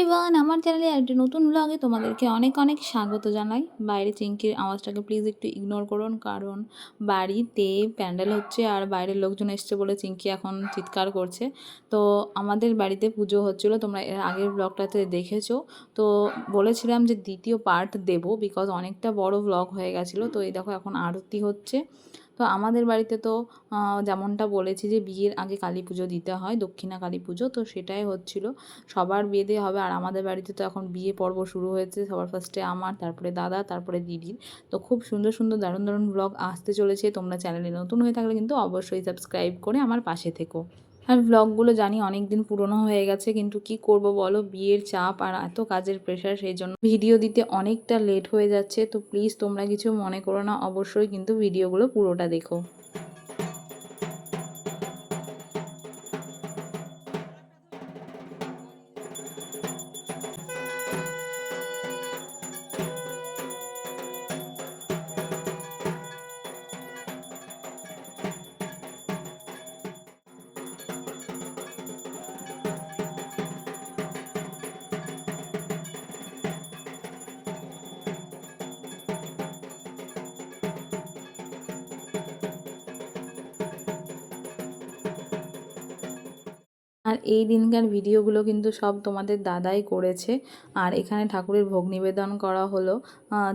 Everyone আমার চ্যানেলে একটি নতুন ব্লগে তোমাদেরকে অনেক অনেক স্বাগত জানাই। বাইরে চিঙ্কির আওয়াজটাকে প্লিজ একটু ইগনোর করুন, কারণ বাড়িতে প্যান্ডেল হচ্ছে আর বাইরের লোকজন এসছে বলে চিঙ্কি এখন চিৎকার করছে। তো আমাদের বাড়িতে পুজো হচ্ছিল, তোমরা এর আগের ব্লগটাতে দেখেছ। তো বলেছিলাম যে দ্বিতীয় পার্ট দেব বিকজ অনেকটা বড় ব্লগ হয়ে গেছিল। তো এই দেখো এখন আরতি হচ্ছে। তো আমাদের বাড়িতে তো যেমনটা বলেছি যে বিয়ের আগে কালী পুজো দিতে হয়, দক্ষিণা কালী পুজো, তো সেটাই হচ্ছিল। সবার বিয়েতে হবে, আর আমাদের বাড়িতে তো এখন বিয়ে পর্ব শুরু হয়েছে, সবার ফার্স্টে আমার, তারপরে দাদা, তারপরে দিদির। তো খুব সুন্দর সুন্দর, দারুণ দারুণ ব্লগ আসতে চলেছে। তোমরা চ্যানেলে নতুন হয়ে থাকলে কিন্তু অবশ্যই সাবস্ক্রাইব করে আমার পাশে থেকো। আর ব্লগগুলো জানি অনেক দিন পুরনো হয়ে গেছে, কিন্তু কি করব বলো? বিয়ের চাপ আর এত কাজের প্রেশার সেই জন্য ভিডিও দিতে অনেকটা লেট হয়ে যাচ্ছে। তো প্লিজ তোমরা কিছু মনে করো না, অবশ্যই কিন্তু ভিডিওগুলো পুরোটা দেখো। আর এই দিনকার ভিডিওগুলো কিন্তু সব তোমাদের দাদাই করেছে। আর এখানে ঠাকুরের ভোগ নিবেদন করা হলো।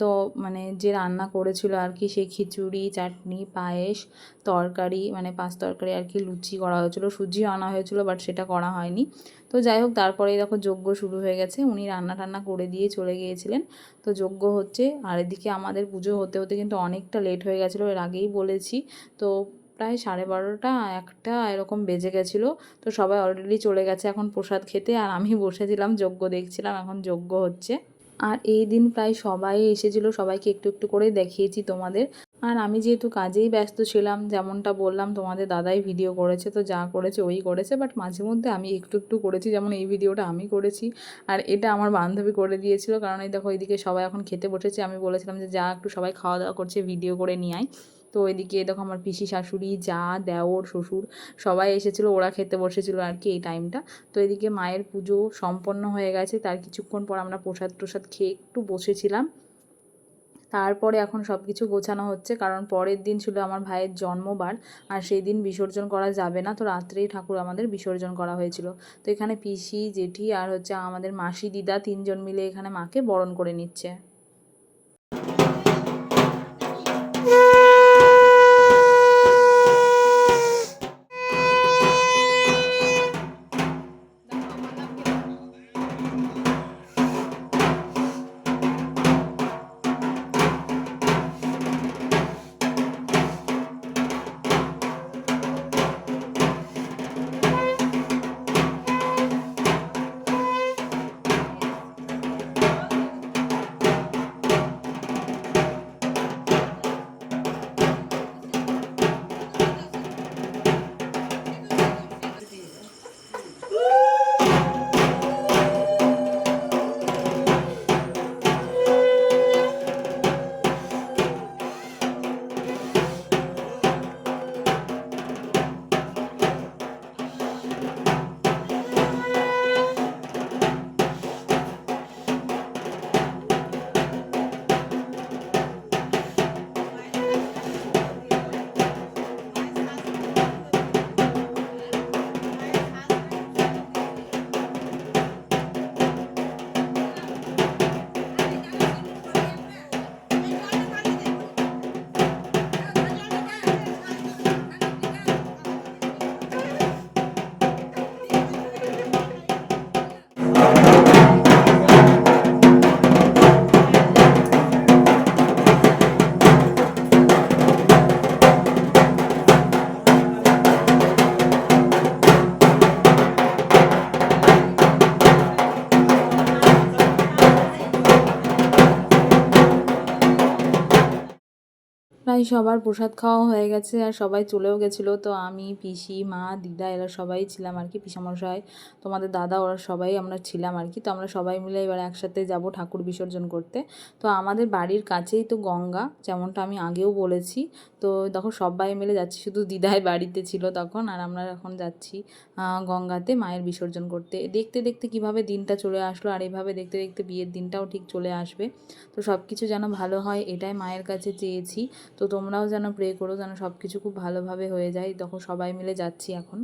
তো মানে যে রান্না করেছিল আর কি সেই খিচুড়ি, চাটনি, পায়েস, তরকারি মানে পাঁচ তরকারি আর কি লুচি করা হয়েছিল। সুজি আনা হয়েছিল, বাট সেটা করা হয়নি। তো যাই হোক, তারপরে দেখো যজ্ঞ শুরু হয়ে গেছে। উনি রান্না টান্না করে দিয়ে চলে গিয়েছিলেন। তো যজ্ঞ হচ্ছে, আর এদিকে আমাদের পুজো হতে হতে কিন্তু অনেকটা লেট হয়ে গেছিল। এর আগেই বলেছি। তো প্রায় সাড়ে বারোটা, একটা এরকম বেজে গেছিল। তো সবাই অলরেডি চলে গেছে এখন প্রসাদ খেতে আর আমি বসেছিলাম যজ্ঞ দেখছিলাম, এখন যজ্ঞ হচ্ছে। আর এই দিন প্রায় সবাই এসেছিল, সবাইকে একটু একটু করে দেখিয়েছি তোমাদের। আর আমি যেহেতু কাজেই ব্যস্ত ছিলাম, যেমনটা বললাম, তোমাদের দাদাই ভিডিও করেছে, তো যা করেছে ওই করেছে। বাট মাঝে মধ্যে আমি একটু একটু করেছি, যেমন এই ভিডিওটা আমি করেছি। আর এটা আমার বান্ধবী করে দিয়েছিল, কারণ এই দেখো, এইদিকে সবাই এখন খেতে বসেছে। আমি বলেছিলাম যে, যা একটু সবাই খাওয়া দাওয়া করছে ভিডিও করে নিয়ে আয়। তো এদিকে দেখো আমার পিসি শাশুড়ি, যা, দেওর, শ্বশুর, সবাই এসেছিল, ওরা খেতে বসেছিলো আর কি এই টাইমটা তো এদিকে মায়ের পুজো সম্পন্ন হয়ে গেছে, তার কিছুক্ষণ পর আমরা প্রসাদ প্রসাদ খেয়ে একটু বসেছিলাম। তারপরে এখন সব কিছু গোছানো হচ্ছে, কারণ পরের দিন ছিল আমার ভাইয়ের জন্মবার, আর সেই দিন বিসর্জন করা যাবে না, তো রাত্রেই ঠাকুর আমাদের বিসর্জন করা হয়েছিল। তো এখানে পিসি, জেঠি আর হচ্ছে আমাদের মাসি, দিদা তিনজন মিলে এখানে মাকে বরণ করে নিচ্ছে। প্রায় সবার প্রসাদ খাওয়া হয়ে গেছে আর সবাই চলেও গেছিল। তো আমি, পিসি, মা, দিদা এরা সবাই ছিলাম আর কি, পিসামশাই, তোমাদের দাদা ওরা সবাই আমরা ছিলাম আর কি। তো আমরা সবাই মিলে এবার একসাথে যাব ঠাকুর বিসর্জন করতে। তো আমাদের বাড়ির কাছেই তো গঙ্গা, যেমনটা আমি আগেও বলেছি। তো দেখো সবাই মিলে যাচ্ছি, শুধু দিদাই বাড়িতে ছিল তখন আর আমরা এখন যাচ্ছি গঙ্গাতে মায়ের বিসর্জন করতে। দেখতে দেখতে কীভাবে দিনটা চলে আসলো আর এইভাবে দেখতে দেখতে বিয়ের দিনটাও ঠিক চলে আসবে। তো সব কিছু যেন ভালো হয়, এটাই মায়ের কাছে চেয়েছি। তো তোমরাও যেন প্রে করো যেন সব কিছু খুব ভালোভাবে হয়ে যায়। তখন সবাই মিলে যাচ্ছি এখন।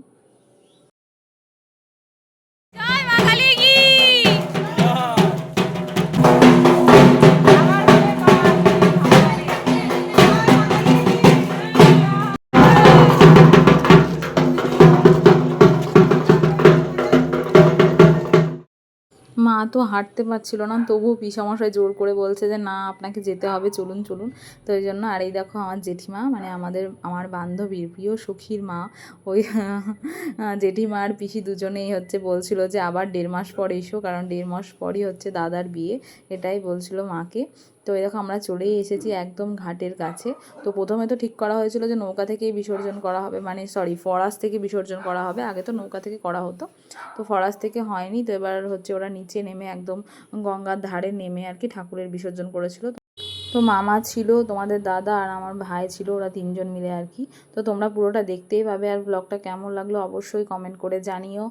মা তো হাঁটতে পারছিল না। তবুও পিসামশাই জোর করে বলছে যে, না, আপনাকে যেতে হবে, চলুন চলুন। তো ওই জন্য, আর এই দেখো আমার জেঠিমা মানে আমাদের, আমার বান্ধবীর প্রিয় সখীর মা, ওই জেঠিমা আর পিসি দুজনেই হচ্ছে বলছিল যে, আবার দেড় মাস পর এসো। কারণ দেড় মাস পরই হচ্ছে দাদার বিয়ে, এটাই বলছিল মাকে। তো এই দেখো আমরা চলেই এসেছি একদম ঘাটের কাছে। তো প্রথমে তো ঠিক করা হয়েছিল যে নৌকা থেকেই বিসর্জন করা হবে মানে সরি ফরাস থেকে বিসর্জন করা হবে, আগে তো নৌকা থেকে করা হতো। তো ফরাস থেকে হয়নি, তো এবার হচ্ছে ওরা নিচে নেমে একদম গঙ্গার ধারে নেমে আর কি ঠাকুরের বিসর্জন করেছিল। তো মামা ছিল, তোমাদের দাদা আর আমার ভাই ছিল, ওরা তিনজন মিলে আর কি। তো তোমরা পুরোটা দেখতেই পাবে আর ব্লগটা কেমন লাগল অবশ্যই কমেন্ট করে জানিও।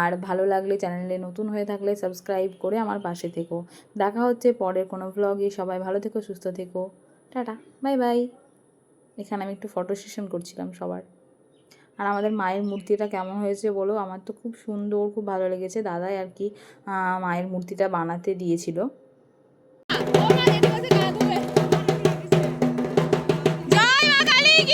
আর ভালো লাগলে চ্যানেলে নতুন হয়ে থাকলে সাবস্ক্রাইব করে আমার পাশে থেকো। দেখা হচ্ছে পরের কোনো ব্লগে সবাই ভালো থেকো, সুস্থ থেকো। টাটা বাই বাই এখানে আমি একটু ফটো সেশন করছিলাম সবার। আর আমাদের মায়ের মূর্তিটা কেমন হয়েছে বলো? আমার তো খুব সুন্দর, খুব ভালো লেগেছে। দাদাই আর কি মায়ের মূর্তিটা বানাতে দিয়েছিল।